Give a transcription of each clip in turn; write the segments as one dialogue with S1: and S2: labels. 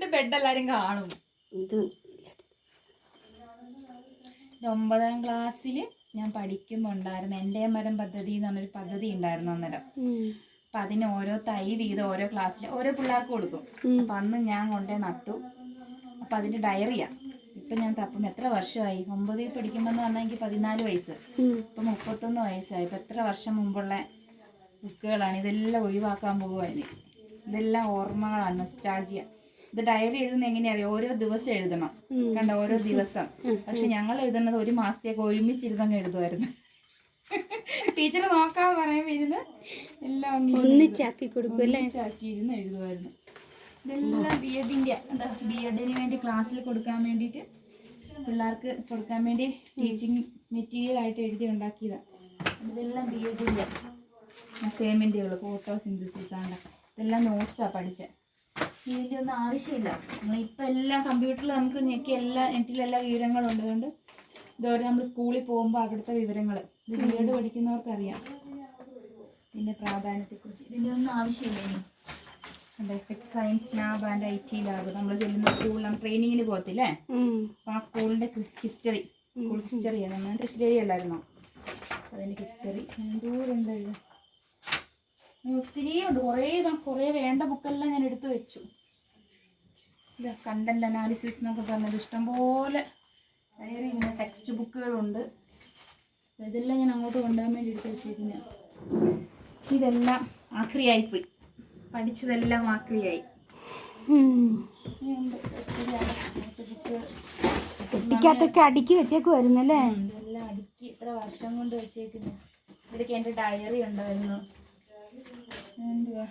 S1: എന്റെ ബെഡ് എല്ലാരും കാണും.
S2: ഇത്
S1: ഒമ്പതാം ക്ലാസ്സിൽ ഞാൻ പഠിക്കുമ്പോൾ ഉണ്ടായിരുന്നു എന്റെ മരം പദ്ധതി എന്ന് പറഞ്ഞൊരു പദ്ധതി ഉണ്ടായിരുന്നു അന്നേരം. അപ്പൊ അതിന് ഓരോ തൈ വീതം ഓരോ ക്ലാസ്സിൽ ഓരോ പിള്ളേർക്ക് കൊടുക്കും. അപ്പൊ അന്ന് ഞാൻ കൊണ്ടേ നട്ടു. അപ്പൊ അതിന്റെ ഡയറിയാ ഇപ്പൊ ഞാൻ തപ്പം. എത്ര വർഷമായി? ഒമ്പതിൽ പഠിക്കുമ്പോൾ എന്ന് പറഞ്ഞെങ്കിൽ പതിനാല് വയസ്സ്. ഇപ്പൊ മുപ്പത്തൊന്ന് വയസ്സായി. ഇപ്പൊ എത്ര വർഷം മുമ്പുള്ള ബുക്കുകളാണ്. ഇതെല്ലാം ഒഴിവാക്കാൻ പോകുവാന് ഇതെല്ലാം ഓർമ്മകളാണ്. നൊസ്റ്റാൾജിയ ഇത് ഡയറി എഴുതുന്ന എങ്ങനെയാ ഓരോ ദിവസം എഴുതണം. കണ്ട? ഓരോ ദിവസം. പക്ഷെ ഞങ്ങൾ എഴുതുന്നത് ഒരു മാസത്തേക്ക് ഒരുമിച്ചിരുന്നങ്ങ് എഴുതുമായിരുന്നു. ടീച്ചർ നോക്കാൻ പറയുമ്പോ ഇരുന്ന് എല്ലാം
S2: ഒന്നിച്ചാക്കി കൊടുക്കും
S1: ഒന്നിച്ചാക്കി ഇരുന്ന് എഴുതുമായിരുന്നു. ഇതെല്ലാം ബി എഡിന്റെ ബി എഡിന് വേണ്ടി ക്ലാസ്സിൽ കൊടുക്കാൻ വേണ്ടിട്ട് പിള്ളേർക്ക് കൊടുക്കാൻ വേണ്ടി ടീച്ചിങ് മെറ്റീരിയൽ ആയിട്ട് എഴുതി ഉണ്ടാക്കിയതാണ് ഇതെല്ലാം ബി എഡിന്റെ അസൈൻമെന്റുകൾ ഫോട്ടോ സിന്തസിസ് ആണ്. ഇതെല്ലാം നോട്ട്സാണ് പഠിച്ചത് ഇതിന്റെ ഒന്നും ആവശ്യമില്ല നമ്മളിപ്പോൾ എല്ലാം കമ്പ്യൂട്ടറിൽ നമുക്ക് ഞെക്കി എല്ലാ നെറ്റിലെല്ലാ വിവരങ്ങളും ഉള്ളതുകൊണ്ട് ഇതുവരെ നമ്മൾ സ്കൂളിൽ പോകുമ്പോൾ അവിടുത്തെ വിവരങ്ങൾ ഇത് എഡ് പഠിക്കുന്നവർക്കറിയാം. ഇതിന്റെ പ്രാധാന്യത്തെക്കുറിച്ച്. ഇതിന്റെ ഒന്നും ആവശ്യമില്ല ഇനി. Effect science lab and I T lab നമ്മൾ ചെല്ലുന്ന സ്കൂളിൽ നമ്മൾ ട്രെയിനിങ്ങിന് പോകത്തില്ലേ? അപ്പം ആ സ്കൂളിന്റെ ഹിസ്റ്ററി സ്കൂൾ ഹിസ്റ്ററിയാണ് ഞാൻ തൃശ്ശേരി അല്ലായിരുന്നോ അതിന്റെ ഹിസ്റ്ററി ദൂരമുണ്ട് ഇത് ഒത്തിരി ഉണ്ട്. കുറേ കുറേ വേണ്ട ബുക്കെല്ലാം ഞാൻ എടുത്തു വെച്ചു. ഇതാ കണ്ടന്റ് അനാലിസിസ് എന്നൊക്കെ പറഞ്ഞത്. ഇഷ്ടംപോലെ ഡയറി പിന്നെ ടെക്സ്റ്റ് ബുക്കുകളുണ്ട് ഇതെല്ലാം ഞാൻ അങ്ങോട്ട് കൊണ്ടുപോകാൻ വേണ്ടി എടുത്ത് വെച്ചേക്കുന്ന ഇതെല്ലാം ആക്രിയായിപ്പോയി പഠിച്ചതെല്ലാം ആക്രിയായി.
S2: കുട്ടിക്കകത്തൊക്കെ അടുക്കി വെച്ചേക്ക് വരുന്നല്ലേ
S1: എല്ലാം അടുക്കി ഇത്ര വർഷം കൊണ്ട് വെച്ചേക്കുന്നു. ഇവിടേക്ക് എന്റെ ഡയറി ഉണ്ടായിരുന്നു. എന്തുവാ?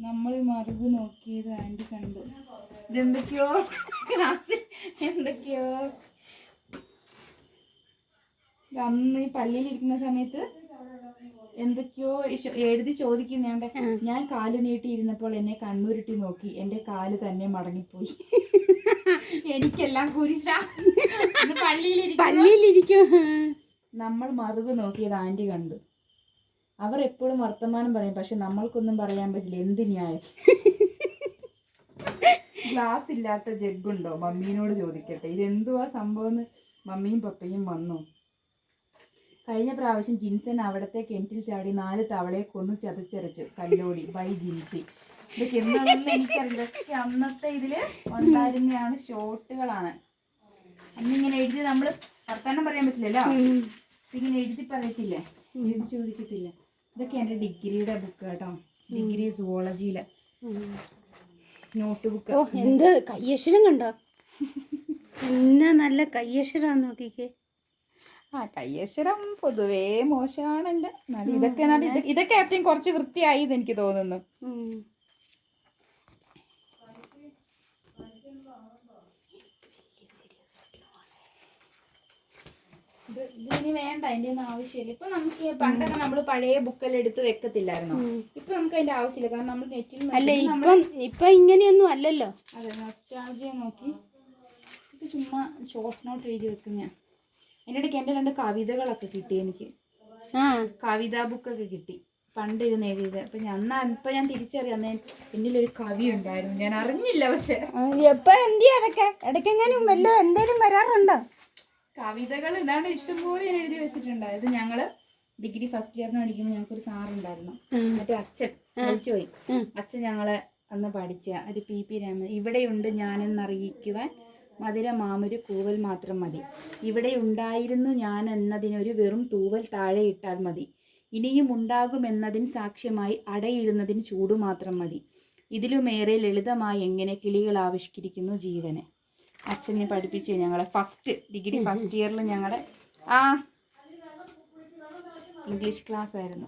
S1: നമ്മൾ മറിവ് നോക്കിയത് ആന്റി കണ്ടു. ഇതെന്തൊക്കെയോ? എന്തൊക്കെയോ? അന്ന് ഈ പള്ളിയിലിരിക്കുന്ന സമയത്ത് എന്തൊക്കെയോ എഴുതി ചോദിക്കുന്നുണ്ട്. ഞാൻ കാൽ നീട്ടി ഇരുന്നപ്പോൾ എന്നെ കണ്ണൂരിട്ടി നോക്കി. എന്റെ കാൽ തന്നെ മടങ്ങിപ്പോയി. എനിക്കെല്ലാം കുരിശ. പള്ളിയിലിരിക്കും
S2: പള്ളിയിലിരിക്കും
S1: നമ്മൾ മറുകു നോക്കിയത് ആന്റി കണ്ടു. അവർ എപ്പോഴും വർത്തമാനം പറയും പക്ഷെ നമ്മൾക്കൊന്നും പറയാൻ പറ്റില്ല. എന്ത് ന്യായം? ഗ്ലാസ് ഇല്ലാത്ത ജഗ്ഗുണ്ടോ? മമ്മീനോട് ചോദിക്കട്ടെ. ഇതെന്തുവാ സംഭവം മമ്മിയും പപ്പയും വന്നു. കഴിഞ്ഞ പ്രാവശ്യം ജിൻസൻ അവിടത്തെ കിണറ്റിൽ ചാടി നാല് തവളയെ കൊന്നു ചതച്ചരച്ചു. കല്ലോടി. ബൈ ജിൻസി. ഇതൊക്കെ എന്താണെന്ന് എനിക്കറിയില്ല. ഇതൊക്കെ അന്നത്തെ ഇതിൽ ഉണ്ടായിരുന്നതാണ് ഷോട്ടുകളാണ്. അന്നിങ്ങനെ എഴുതി നമ്മൾ വർത്താനം പറയാൻ പറ്റില്ലല്ലോ? ഇങ്ങനെ എഴുതി പറയത്തില്ലേ? എഴുതി ചോദിക്കത്തില്ല. ഇതൊക്കെ എന്റെ ഡിഗ്രിയുടെ ബുക്ക് കേട്ടോ. ഡിഗ്രി സുവോളജിയിലെ. നോട്ട് ബുക്ക്
S2: എന്ത്? കയ്യക്ഷരം കണ്ടോ? എന്നാ നല്ല കയ്യക്ഷരാന്ന് നോക്കിക്കേ.
S1: ആ കയ്യക്ഷരം പൊതുവേ മോശമാണ് എന്റെ ഇതൊക്കെ ഇത് ഇതൊക്കെ അത്യം കുറച്ച് വൃത്തിയായി എന്ന് എനിക്ക് തോന്നുന്നു. ഇതിന് വേണ്ട അതിന്റെ ഒന്നും ആവശ്യമില്ല. ഇപ്പൊ നമുക്ക് പണ്ടൊക്കെ നമ്മൾ പഴയ ബുക്കെല്ലാം എടുത്ത് വെക്കത്തില്ലായിരുന്നു ഇപ്പൊ നമുക്ക് അതിന്റെ ആവശ്യമില്ല. കാരണം നമ്മൾ നെറ്റിൽ
S2: അല്ല ഇപ്പം ഇപ്പൊ ഇങ്ങനെയൊന്നും അല്ലല്ലോ.
S1: അതെ നൊസ്റ്റാൾജിയ നോക്കി. ഇത് ചുമ്മാ ഷോർട്ട് നോട്ട് എഴുതി വെക്കുന്ന എന്റെ ഇടയ്ക്ക് എന്റെ രണ്ട് കവിതകളൊക്കെ കിട്ടി എനിക്ക്. കവിതാ ബുക്കൊക്കെ കിട്ടി. പണ്ട് ഇരുന്ന് എഴുതിയത് അപ്പൊ ഞാൻ അന്ന് ഇപ്പൊ ഞാൻ തിരിച്ചറിയാം. അന്ന് എന്നിലൊരു കവി ഉണ്ടായിരുന്നു. ഞാൻ അറിഞ്ഞില്ല പക്ഷെ.
S2: എപ്പ എന്തിയാ അതൊക്കെ? ഇടയ്ക്കെങ്ങാനും വല്ല എന്തേലും വരാറുണ്ടോ?
S1: കവിതകൾ ഇതാണ് ഇഷ്ടംപോലെ ഞാൻ എഴുതി വെച്ചിട്ടുണ്ട്. അതായത് ഞങ്ങൾ ഡിഗ്രി ഫസ്റ്റ് ഇയറിന് പഠിക്കുമ്പോൾ ഞങ്ങൾക്കൊരു സാറുണ്ടായിരുന്നു. മറ്റേ അച്ഛൻ മരിച്ചുപോയി.
S2: പോയി
S1: അച്ഛൻ ഞങ്ങളെ അന്ന് പഠിച്ച ഒരു പി പി രാമൻ. ഇവിടെയുണ്ട് ഞാനെന്നറിയിക്കുവാൻ മധുര മാമൊരു കൂവൽ മാത്രം മതി. ഇവിടെ ഉണ്ടായിരുന്നു ഞാൻ എന്നതിനൊരു വെറും തൂവൽ താഴെ ഇട്ടാൽ മതി. ഇനിയും ഉണ്ടാകുമെന്നതിന് സാക്ഷ്യമായി അടയിരുന്നതിന് ചൂട് മാത്രം മതി. ഇതിലുമേറെ ലളിതമായി എങ്ങനെ കിളികൾ ആവിഷ്കരിക്കുന്നു ജീവനെ? അച്ഛനെ പഠിപ്പിച്ച് ഞങ്ങളെ ഫസ്റ്റ് ഡിഗ്രി ഫസ്റ്റ് ഇയറിൽ ഞങ്ങളുടെ ആ. ഇംഗ്ലീഷ് ക്ലാസ് ആയിരുന്നു.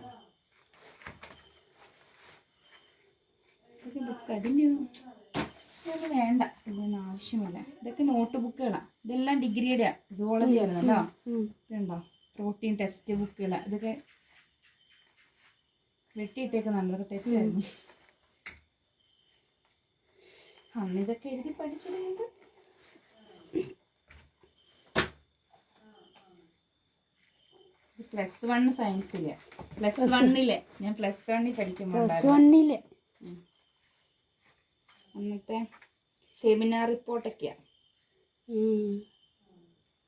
S1: ബുക്ക് അതിന്റെ ഇതൊന്നും വേണ്ട. ഇതൊന്നും ആവശ്യമില്ല. ഇതൊക്കെ നോട്ട് ബുക്കുകളാണ് ഇതെല്ലാം ഡിഗ്രിയുടെ സുവോളജി ആയിരുന്നല്ലോ. ഇതുണ്ടോ? പ്രോട്ടീൻ ടെസ്റ്റ് ബുക്കുകൾ ഇതൊക്കെ വെട്ടിയിട്ടേക്ക് നല്ലൊരു തെറ്റായിരുന്നു. അന്ന് ഇതൊക്കെ എഴുതി പഠിച്ചിട്ടുണ്ട്. പ്ലസ് വൺ സയൻസിൽ പ്ലസ് വണ്ണിൽ ഞാൻ പ്ലസ് വണ്ണിൽ പഠിക്കുമ്പോൾ
S2: പ്ലസ് വണ്ണിൽ
S1: അന്നത്തെ സെമിനാർ
S2: റിപ്പോർട്ടൊക്കെയാണ്.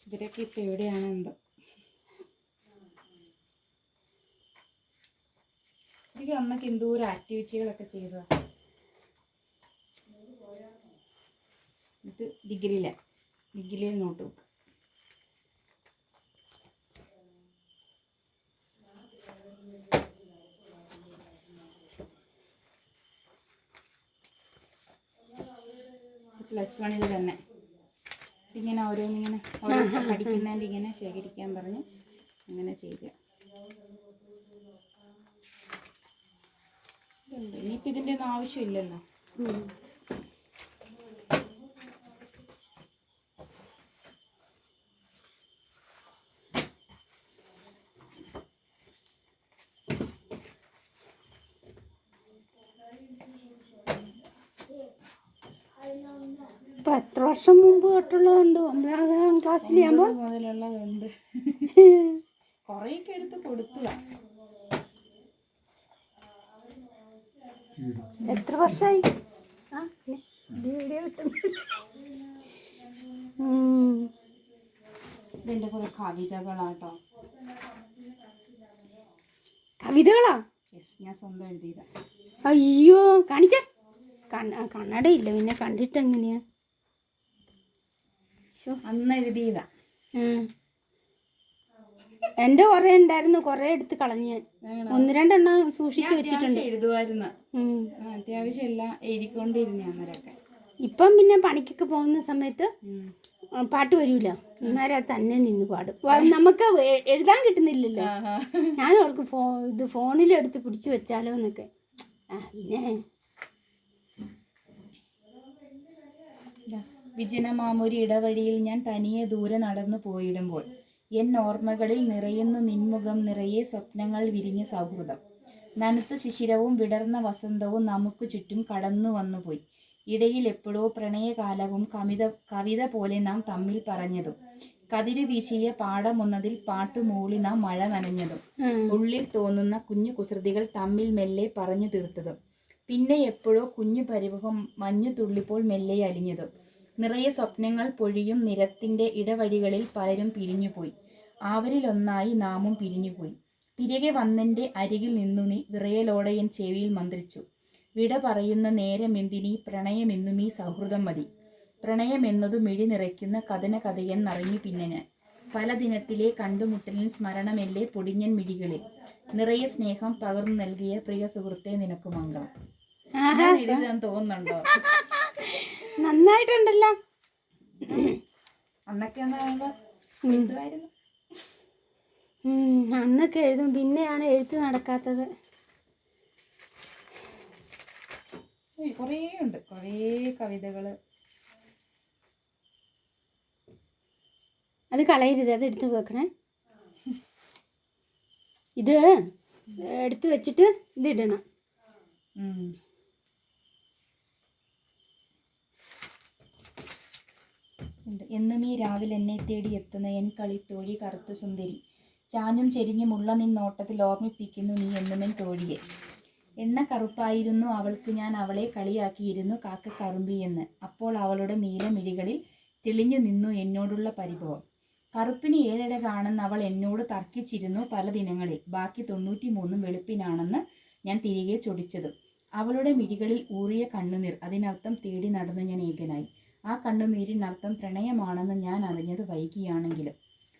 S1: ഇവരൊക്കെ ഇപ്പൊ എവിടെയാണ് എന്തോ? എനിക്ക് അന്നൊക്കെ എന്തോരം ആക്ടിവിറ്റികളൊക്കെ ചെയ്തതാ. ഇത് ഡിഗ്രിയിലാണ് ഡിഗ്രിയിൽ നോട്ട് ബുക്ക് പ്ലസ് വണ്ണിൽ തന്നെ. ഇങ്ങനെ ഓരോന്നിങ്ങനെ ഓരോ പഠിക്കുന്നതിന്റെ ഇങ്ങനെ ശേഖരിക്കാൻ പറഞ്ഞു അങ്ങനെ ചെയ്യുക. ഇനിയിപ്പോൾ ഇതിന്റെ ഒന്നും ആവശ്യമില്ലല്ലോ?
S2: ഇപ്പൊ എത്ര വർഷം മുമ്പ് തൊട്ടുള്ളതുണ്ട്. ഒമ്പതാം ക്ലാസ്സിലാകുമ്പോ
S1: ഒമ്പത് മുതലുള്ളതുണ്ട്. കുറേയൊക്കെ എടുത്ത്
S2: എത്ര വർഷമായി ആ വീഡിയോ.
S1: ഇതിന്റെ കുറേ കവിതകളാട്ടോ.
S2: കവിതകളാ?
S1: ഞാൻ സ്വന്തം എഴുതിയതാ.
S2: അയ്യോ കാണിച്ച. കണ്ണ കണ്ണടയില്ല പിന്നെ കണ്ടിട്ട് എങ്ങനെയാ.
S1: അന്ന് എഴുതിയതാ.
S2: എന്റെ കുറേ ഉണ്ടായിരുന്നു. കുറേ എടുത്ത് കളഞ്ഞ് ഞാൻ. ഒന്ന് രണ്ടെണ്ണം സൂക്ഷിച്ചു വെച്ചിട്ടുണ്ട്.
S1: എഴുതുമായിരുന്നു അത്യാവശ്യം എല്ലാം എഴുതിക്കൊണ്ടിരുന്ന അന്നേരമൊക്കെ.
S2: ഇപ്പം പിന്നെ പണിക്കൊക്കെ പോകുന്ന സമയത്ത് പാട്ട് വരൂല. അന്നേരം അത് തന്നെ നിന്ന് പാടും. നമുക്ക് എഴുതാൻ കിട്ടുന്നില്ലല്ലോ. ഞാൻ അവർക്ക് ഫോ ഇത് ഫോണിൽ എടുത്ത് പിടിച്ചു വെച്ചാലോ എന്നൊക്കെ. ആ പിന്നെ
S1: ഇതാ, വിജനമാമൊരു ഇടവഴിയിൽ ഞാൻ തനിയെ ദൂരെ നടന്നു പോയിടുമ്പോൾ എൻ ഓർമ്മകളിൽ നിറയുന്നു നിൻമുഖം നിറയെ സ്വപ്നങ്ങൾ വിരിഞ്ഞ സൗഹൃദം. നനുത്ത ശിശിരവും വിടർന്ന വസന്തവും നമുക്ക് ചുറ്റും കടന്നു വന്നുപോയി. ഇടയിൽ എപ്പോഴോ പ്രണയകാലവും കവിത കവിത പോലെ നാം തമ്മിൽ പറഞ്ഞതും. കതിര് വീശിയ പാടമൊന്നിൽ പാട്ടു മൂളി നാം മഴ നനഞ്ഞതും. ഉള്ളിൽ തോന്നുന്ന കുഞ്ഞു കുസൃതികൾ തമ്മിൽ മെല്ലെ പറഞ്ഞു തീർത്തതും. പിന്നെ എപ്പോഴോ കുഞ്ഞു പരിമുഖം മഞ്ഞു തുള്ളിപ്പോൾ മെല്ലെ അലിഞ്ഞതും. നിറയെ സ്വപ്നങ്ങൾ പൊഴിയും നിരത്തിന്റെ ഇടവഴികളിൽ പലരും പിരിഞ്ഞുപോയി. ആവരിലൊന്നായി നാമും പിരിഞ്ഞുപോയി. തിരികെ വന്നെന്റെ അരികിൽ നിന്നു നീ വിറയലോടെ എൻ ചെവിയിൽ മന്ത്രിച്ചു. വിട പറയുന്ന നേരമെന്തിനീ പ്രണയമെന്നും ഈ സൗഹൃദം മതി. പ്രണയമെന്നതു മിഴി നിറയ്ക്കുന്ന കഥന കഥയെന്നറിഞ്ഞു പിന്നെ ഞാൻ. പല ദിനത്തിലെ കണ്ടുമുട്ടലിൻ സ്മരണമെല്ലേ പൊടിഞ്ഞൻ മിഴികളിൽ. നിറയെ സ്നേഹം പകർന്നു നൽകിയ പ്രിയ സുഹൃത്തെ നിനക്ക് മംഗളം. ഞാൻ എഴുതാൻ തോന്നുന്നുണ്ടോ?
S2: നന്നായിട്ടുണ്ടല്ലോ.
S1: അന്നൊക്കെ
S2: എഴുതും. പിന്നെയാണ് എഴുത്ത് നടക്കാത്തത്.
S1: കുറേ ഉണ്ട്. കുറേ കവിതകൾ
S2: അത് കളയരുത്. അത് എടുത്തു വെക്കണേ. ഇത് എടുത്തു വെച്ചിട്ട് ഇത് ഇടണം
S1: ഉം. ഉണ്ട്. എന്നും ഈ രാവിലെ എന്നെ തേടി എത്തുന്ന എൻ കളിത്തോഴി കറുത്ത സുന്ദരി. ചാഞ്ഞും ചെരിഞ്ഞുമുള്ള നിൻ നോട്ടത്തിൽ ഓർമ്മിപ്പിക്കുന്നു നീ എന്നുമെൻ തോഴിയെ. എണ്ണ കറുപ്പായിരുന്നു അവൾക്ക് ഞാൻ അവളെ കളിയാക്കിയിരുന്നു കാക്ക കറുമ്പി എന്ന്. അപ്പോൾ അവളുടെ നീലമിഴികളിൽ തെളിഞ്ഞു നിന്നു എന്നോടുള്ള പരിഭവം. കറുപ്പിന് കാണുന്ന അവൾ എന്നോട് തർക്കിച്ചിരുന്നു പല ദിനങ്ങളിൽ. ബാക്കി തൊണ്ണൂറ്റി മൂന്നും വെളുപ്പിനാണെന്ന് ഞാൻ തിരികെ ചൊടിച്ചത്. അവളുടെ മിഴികളിൽ ഊറിയ കണ്ണുനീർ. അതിനർത്ഥം തേടി നടന്ന് ഞാൻ ഏകനായി. ആ കണ്ണുനീരിനർത്ഥം പ്രണയമാണെന്ന് ഞാൻ അറിഞ്ഞത് വൈകിയാണെങ്കിലും.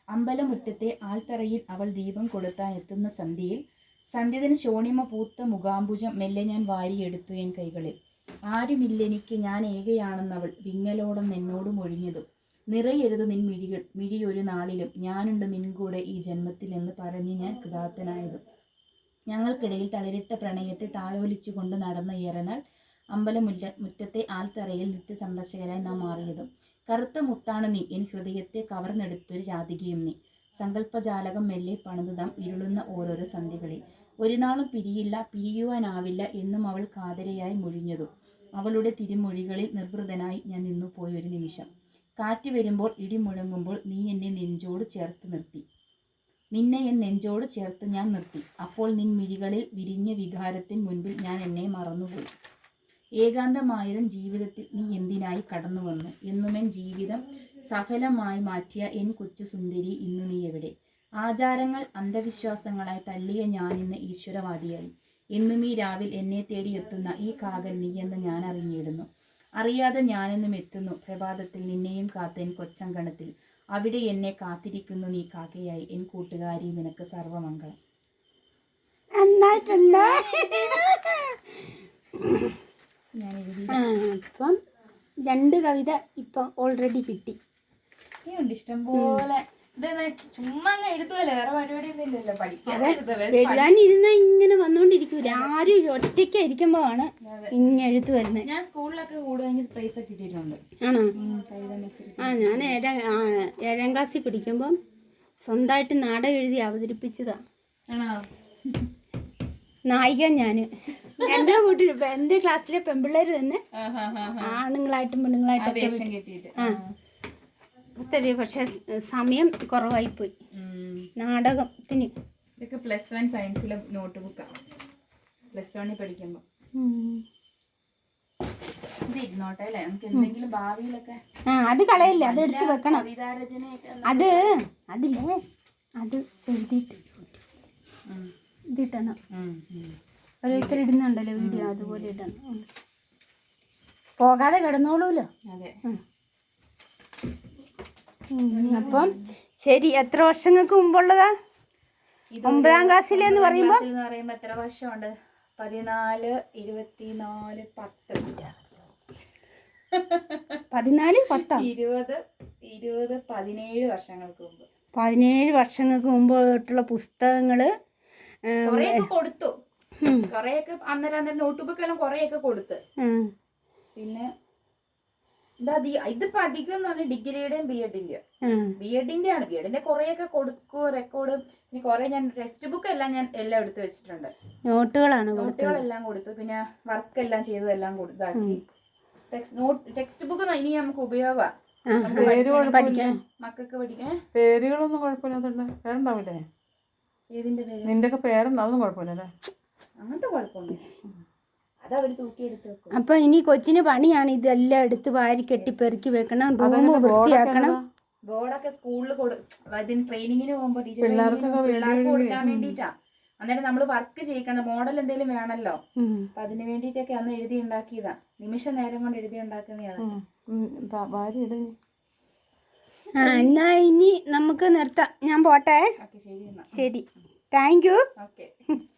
S1: അമ്പലമുറ്റത്തെ ആൾത്തറയിൽ അവൾ ദീപം കൊളുത്താൻ എത്തുന്ന സന്ധ്യയിൽ സന്ധ്യതിന് ശോണിമ പൂത്ത മുഖാംബുജം മെല്ലെ ഞാൻ വാരിയെടുത്തു എൻ കൈകളിൽ. ആരുമില്ലെനിക്ക് ഞാൻ ഏകയാണെന്നവൾ വിങ്ങലോടം നിന്നോടും ഒഴിഞ്ഞതും. നിറയരുത് നിൻ മിഴികൾ മിഴിയൊരു നാളിലും ഞാനുണ്ട് നിൻ കൂടെ ഈ ജന്മത്തിൽ എന്ന് പറഞ്ഞ് ഞാൻ കൃതാർത്ഥനായതും. ഞങ്ങൾക്കിടയിൽ തളിരിട്ട പ്രണയത്തെ താലോലിച്ചുകൊണ്ട് നടന്ന ഏറനാൾ അമ്പലമുല്ല മുറ്റത്തെ ആൽത്തറയിൽ നിത്യ സന്ദർശകരായി നാം മാറിയതും. കറുത്ത മുത്താണ് നീ. എൻ ഹൃദയത്തെ കവർന്നെടുത്തൊരു രാധികയും നീ. സങ്കല്പജാലകം മെല്ലെ പണിതുതാം ഇരുളുന്ന ഓരോരോ സന്ധികളിൽ ഒരു നാളും പിരിയില്ല പിരിയുവാനാവില്ല എന്നും അവൾ കാതരയായി മുഴിഞ്ഞതു. അവളുടെ തിരുമൊഴികളിൽ നിർവൃതനായി ഞാൻ നിന്നുപോയി ഒരു നിമിഷം. കാറ്റ് വരുമ്പോൾ ഇടി മുഴങ്ങുമ്പോൾ നീ എന്നെ നെഞ്ചോട് ചേർത്ത് നിർത്തി. നിന്നെ എൻ നെഞ്ചോട് ചേർത്ത് ഞാൻ നിർത്തി. അപ്പോൾ നിൻ മിഴികളിൽ വിരിഞ്ഞ വികാരത്തിന് മുൻപിൽ ഞാൻ എന്നെ മറന്നുപോയി. ഏകാന്തമായൊരു ജീവിതത്തിൽ നീ എന്തിനായി കടന്നു വന്നു എന്നുമെൻ ജീവിതം സഫലമായി മാറ്റിയ എൻ കൊച്ചു സുന്ദരി ഇന്നു നീ എവിടെ? ആചാരങ്ങൾ അന്ധവിശ്വാസങ്ങളായി തള്ളിയ ഞാൻ ഞാനിന്ന് ഈശ്വരവാദിയായി. എന്നും ഈ രാവിൽ എന്നെ തേടി എത്തുന്ന ഈ കാകൻ നീയെന്ന് ഞാൻ അറിഞ്ഞിടുന്നു. അറിയാതെ ഞാനെന്നും എത്തുന്നു പ്രഭാതത്തിൽ നിന്നെയും കാത്തേൻ കൊച്ചങ്കണത്തിൽ. അവിടെ എന്നെ കാത്തിരിക്കുന്നു നീ കാക്കയായി. എൻ കൂട്ടുകാരി നിനക്ക് സർവമംഗളം.
S2: നന്നായിട്ടുണ്ട്. ആ, അപ്പം രണ്ട് കവിത ഇപ്പം ഓൾറെഡി കിട്ടി.
S1: ഉണ്ട് ഇഷ്ടം പോലെ ഇതെന്താ ചുമ്മാ അങ്ങ് എഴുതുമല്ലോ വേറെ പരിപാടി ഒന്നും ഇല്ലല്ലോ. പഠിക്കാൻ
S2: ഇരുന്ന ഇങ്ങനെ വന്നോണ്ടിരിക്കൂല. ആരും ഒറ്റയ്ക്ക് ഇരിക്കുമ്പോഴാണ് ഇങ്ങനെ എഴുത്തു വരുന്നത്
S1: ഞാൻ സ്കൂളിലൊക്കെ കൂടുതൽ പ്രൈസ് ഒക്കെ കിട്ടിയിട്ടുണ്ട്.
S2: ആണോ? ആ ഞാൻ ഏഴാം ഏഴാം ക്ലാസ്സിൽ പഠിക്കുമ്പം സ്വന്തമായിട്ട് നാടകം എഴുതി അവതരിപ്പിച്ചതാ.
S1: ആണോ?
S2: നായിക ഞാൻ എന്റെ കൂട്ടി എന്റെ ക്ലാസ്സിലെ പെമ്പിള്ളേര് തന്നെ ആണുങ്ങളായിട്ടും പെണ്ണുങ്ങളായിട്ടും ആ. പക്ഷെ സമയം കുറവായി
S1: പോയി
S2: നാടകത്തിന്.
S1: ഇതൊക്കെ പ്ലസ് വൺ സയൻസിലെ നോട്ട് ബുക്കാണ് പ്ലസ് വണ്ണിൽ പഠിക്കുമ്പോൾ
S2: അത് കളയില്ല അത് എടുത്ത് വെക്കണം. അത് അതില്ലേ? അത് എഴുതിയിട്ട്. ഇതിട്ടണം. ഓരോരുത്തർ ഇടുന്നുണ്ടല്ലോ വീഡിയോ അതുപോലെ ഇടണം. പോകാതെ കിടന്നോളൂല്ലോ. അപ്പം ശരി എത്ര വർഷങ്ങൾക്ക് മുമ്പുള്ളതാ? ഒമ്പതാം
S1: ക്ലാസ്സിൽ എന്ന് പറയുമ്പോൾ എത്ര വർഷമുണ്ട്? പതിനാല് ഇരുപത്തിനാല് പത്ത്.
S2: പതിനാല് പത്ത്?
S1: ഇരുപത് ഇരുപത് പതിനേഴ് വർഷങ്ങൾക്ക് മുമ്പ്.
S2: പതിനേഴ് വർഷങ്ങൾക്ക് മുമ്പ് പുസ്തകങ്ങൾ
S1: കുറെയൊക്കെ കൊടുത്തു. കുറെയൊക്കെ അന്നേരം അന്നേരം നോട്ട് ബുക്ക് എല്ലാം കൊറേയൊക്കെ കൊടുത്ത്. പിന്നെ ഇതിപ്പോ അധികം എന്ന് പറഞ്ഞാൽ ഡിഗ്രിയുടെയും ബി എഡിന്റെയും ബി എഡിന്റെ ആണ്. ബി എഡിന്റെ കൊറേയൊക്കെ കൊടുക്കും റെക്കോർഡ് പിന്നെ കുറെ ഞാൻ ടെക്സ്റ്റ് ബുക്ക് എല്ലാം ഞാൻ എല്ലാം എടുത്തു വെച്ചിട്ടുണ്ട്.
S2: നോട്ടുകളാണ് കൊടുത്തത്.
S1: നോട്ടുകളെല്ലാം കൊടുത്തു പിന്നെ വർക്ക് എല്ലാം ചെയ്തതെല്ലാം കൊടുത്താക്കി നോട്ട് ടെക്സ്റ്റ് ബുക്ക് ഇനി നമുക്ക് ഉപയോഗമാണ് മക്കൾക്ക് പഠിക്കാൻ.
S3: പേരുകളൊന്നും കുഴപ്പമില്ലാത്തല്ലേ പേരുണ്ടാവില്ലേ?
S1: ഏതിന്റെ പേര്?
S3: നിന്റെ ഒക്കെ പേരുണ്ട് അതൊന്നും കുഴപ്പമില്ലല്ലേ?
S1: അങ്ങനത്തെ കുഴപ്പമൊന്നുമില്ല. തൂക്കിയെടുത്ത് വെക്കും.
S2: അപ്പൊ ഇനി കൊച്ചിന് പണിയാണ് ഇതെല്ലാം എടുത്ത് വാരി കെട്ടി പെറുക്കി വെക്കണം. റൂം വൃത്തിയാക്കണം.
S1: ബോർഡൊക്കെ സ്കൂളിൽ കൊടു ട്രെയിനിങ്ങിന് പോകുമ്പോൾ ടീച്ചർ പിള്ളേർക്ക് കൊടുക്കാൻ വേണ്ടിട്ടാ അന്നേരം നമ്മൾ വർക്ക് ചെയ്യിക്കണം മോഡൽ എന്തെങ്കിലും വേണമല്ലോ. അപ്പൊ അതിന് വേണ്ടിയിട്ടൊക്കെ അന്ന് എഴുതി ഉണ്ടാക്കിയതാ. നിമിഷ നേരം കൊണ്ട് എഴുതി ഉണ്ടാക്കുന്നതാണ്
S2: ആ എന്നാ ഇനി നമുക്ക് നിർത്താം. ഞാൻ പോട്ടെ.
S1: ഓക്കെ ശരി
S2: ശരി. Thank you
S1: okay.